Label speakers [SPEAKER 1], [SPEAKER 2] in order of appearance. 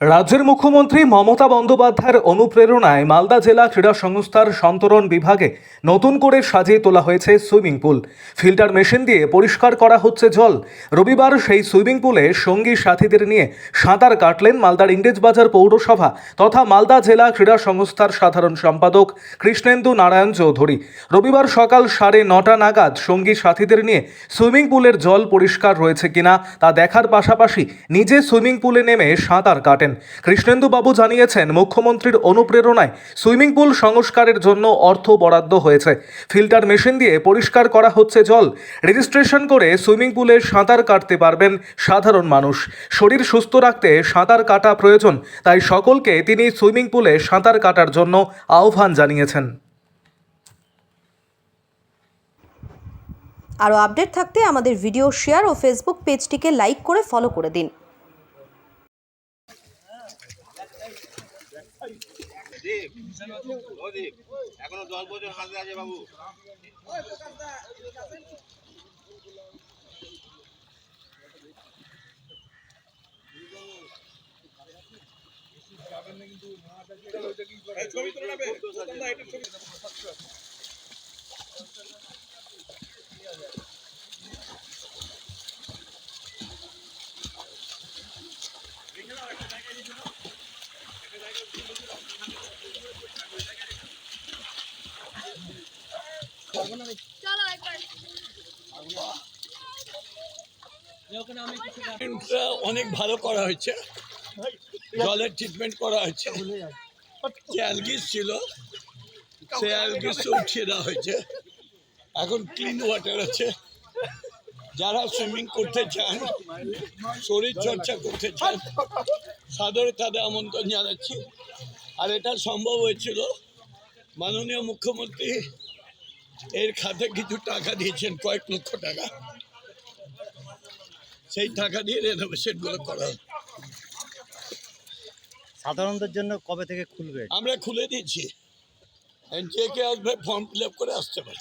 [SPEAKER 1] রাজ্যের মুখ্যমন্ত্রী মমতা বন্দ্যোপাধ্যায়ের অনুপ্রেরণায় মালদা জেলা ক্রীড়া সংস্থার সন্তরণ বিভাগে নতুন করে সাজিয়ে তোলা হয়েছে সুইমিং পুল। ফিল্টার মেশিন দিয়ে পরিষ্কার করা হচ্ছে জল। রবিবার সেই সুইমিং পুলে সঙ্গী সাথীদের নিয়ে সাঁতার কাটলেন মালদার ইংরেজবাজার পৌরসভা তথা মালদা জেলা ক্রীড়া সংস্থার সাধারণ সম্পাদক কৃষ্ণেন্দু নারায়ণ চৌধুরী। রবিবার সকাল সাড়ে নটা নাগাদ সঙ্গী সাথীদের নিয়ে সুইমিং পুলের জল পরিষ্কার রয়েছে কিনা তা দেখার পাশাপাশি নিজে সুইমিং পুলে নেমে সাঁতার কাটেন। কৃষ্ণেন্দু বাবু জানিয়েছেন, মুখ্যমন্ত্রীর অনুপ্রেরণায় সুইমিং পুল সংস্কারের জন্য অর্থ বরাদ্দ হয়েছে। ফিল্টার মেশিন দিয়ে পরিষ্কার করা হচ্ছে জল। রেজিস্ট্রেশন করে সুইমিং পুলে সাঁতার কাটতে পারবেন সাধারণ মানুষ। শরীর সুস্থ রাখতে সাঁতার কাটা প্রয়োজন, তাই সকলকে তিনি সুইমিং পুলে সাঁতার কাটার জন্য আহ্বান জানিয়েছেন।
[SPEAKER 2] আরও আপডেট থাকতে আমাদের ভিডিও শেয়ার ও ফেসবুক পেজটিকে লাইক করে ফলো করে দিন।
[SPEAKER 3] এখনও দশ বছর হাতে আছে বাবু
[SPEAKER 4] ট্রিটমেন্টটা অনেক ভালো করা হয়েছে। জলের ট্রিটমেন্ট করা হয়েছে। অ্যালগিস ছিল, সে অ্যালগিস উঠিয়ে দেওয়া হয়েছে। এখন ক্লিন ওয়াটার আছে। যারা সুইমিং করতে চান শরীর চর্চা করতে চান, সাদরে তাদের আমন্ত্রণ জানাচ্ছি। আর এটা সম্ভব হয়েছিল মাননীয় মুখ্যমন্ত্রী এর খাতে কিছু টাকা দিয়েছেন কয়েক লক্ষ টাকা। সেই টাকা দিয়ে রেনোভেশনগুলো করা।
[SPEAKER 5] সাধারণদের জন্য কবে থেকে খুলবে?
[SPEAKER 4] আমরা খুলে দিয়েছি। যে কে আসবে ফর্ম ফিল আপ করে আসতে পারে।